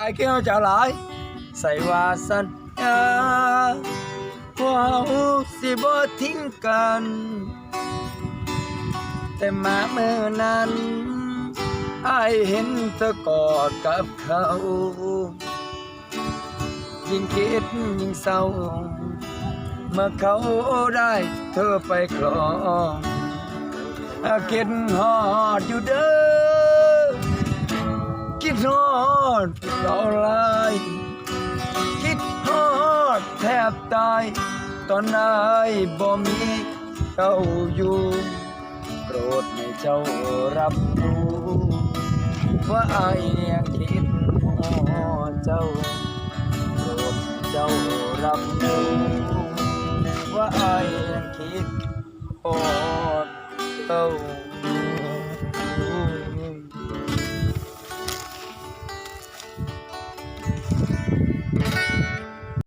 ไอ้เกี่ยวเจ้าหลาย ใส่ว่าสัญญาว่าเฮาสิบ่ทิ้งกัน แต่มาเมื่อนั้นไอายเห็นเธอกอดกับเขา ยิ่งคิดยิ่งเศร้า เมื่อเขาได้เธอไปครองอาคิดฮอดอยู่เด้อ ดเราลายคิดฮอดแทบตาย ตอนนายบ่มีเจ้าอยู่โปรดให้เจ้ารับรู้ ว่าไอายยังคิดฮอดเจ้าโปรดเจ้ารับรู้ ว่าไอายยังคิดฮอดเจ้า